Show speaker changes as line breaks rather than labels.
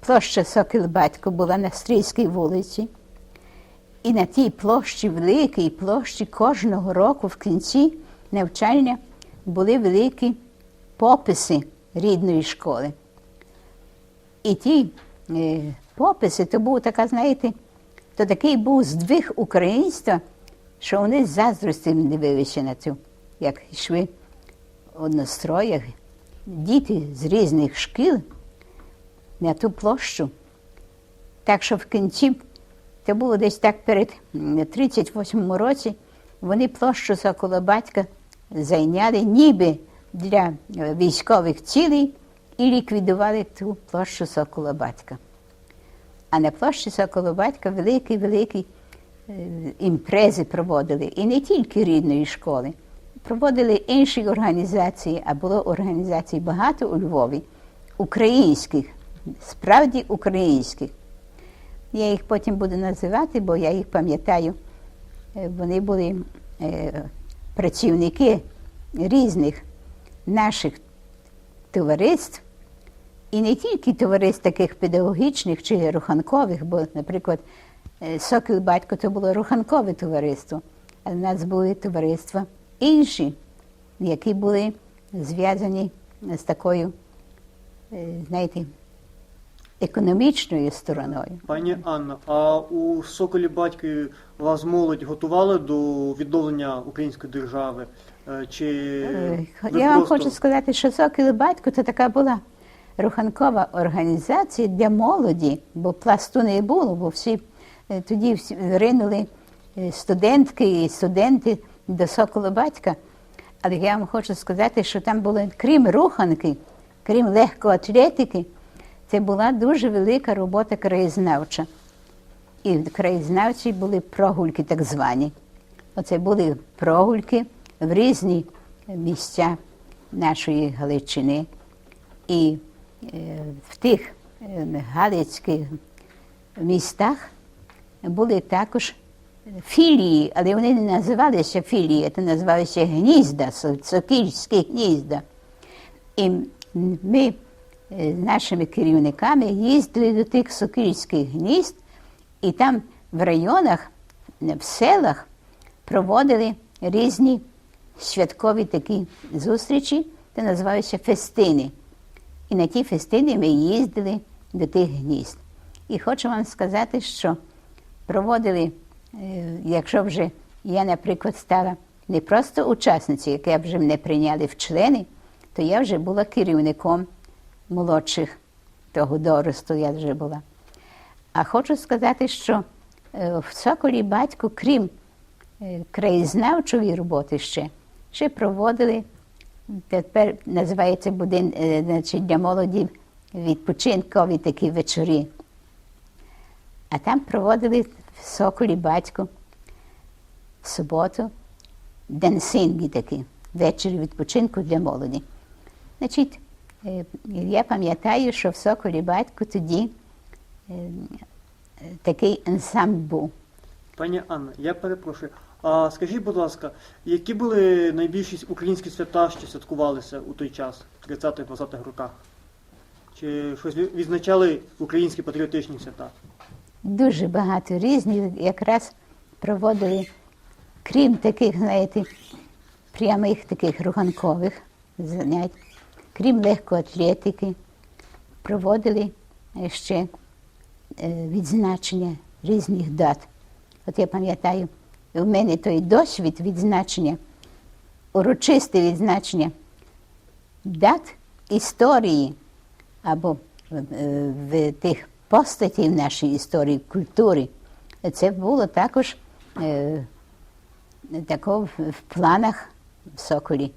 площа Сокіл Батько була на Стрійській вулиці. І на тій площі, великій площі, кожного року в кінці навчання були великі пописи рідної школи. І ті е, пописи, то був така, знаєте, то такий був здвиг українства, що вони з заздростю дивилися на цю, як йшли в одностроях, діти з різних шкіл на ту площу. Так що в кінці, це було десь так перед м, 38 році, вони площу Сокола Батька зайняли ніби для е, військових цілей і ліквідували ту площу Сокола Батька. А на площі Сокола Батька великі-великі е, імпрези проводили. І не тільки рідної школи. Проводили інші організації, а було організацій багато у Львові, українських, справді українських. Я їх потім буду називати, бо я їх пам'ятаю. Е, Вони були е, працівники різних наших товариств, і не тільки товариств таких педагогічних чи руханкових, бо, наприклад, е, Сокіл Батько то було руханкове товариство, а в нас були товариства інші, які були зв'язані з такою, знаєте, економічною стороною.
Пані Анна, а у Соколі батьки вас молодь готували до відновлення української держави? Е, Чи
Я вам
просто-
хочу сказати, що Сокіл батько це така була руханкова організація для молоді, бо пласту не було, бо всі е, тоді всі ринули е, студентки і студенти до Сокола батька. Але я вам хочу сказати, що там були, крім руханки, крім легкоатлетики, це була дуже велика робота краєзнавча. І в краєзнавці були прогульки так звані. Оце були прогульки в різні місця нашої Галичини. І е, в тих е, галицьких містах були також філії, але вони не називалися філії, це називалися гнізда, со- сокільські гнізда. І ми нашими керівниками їздили до тих сокільських гнізд, і там в районах, в селах проводили різні святкові такі зустрічі, це називаються фестини. І на ті фестини ми їздили до тих гнізд. І хочу вам сказати, що проводили, е, якщо вже я, наприклад, стала не просто учасницею, яке вже мене прийняли в члени, то я вже була керівником молодших того доросту, я вже була. А хочу сказати, що е, в Соколі батько, крім е, краєзнавчої роботи ще, ще проводили, тепер називається будин, е, значить, для молоді відпочинкові такі вечори. А там проводили в Соколі батько в суботу денсинги такі, вечір відпочинку для молоді. Значить, я пам'ятаю, що в Соколі батько тоді е, е, такий ансамбль був.
Пані Анна, я перепрошую. А скажіть, будь ласка, які були найбільші українські свята, що святкувалися у той час, в 30-20-х роках? Чи щось відзначали українські патріотичні свята?
Дуже багато різних якраз проводили, крім таких, знаєте, прямих таких руханкових занять, крім легкоатлетики, проводили е, ще е, відзначення різних дат. От я пам'ятаю, у мене той досвід відзначення, урочисте відзначення дат історії або е, в тих постатів нашої історії, культури. Це було також тако в, в планах в Соколі.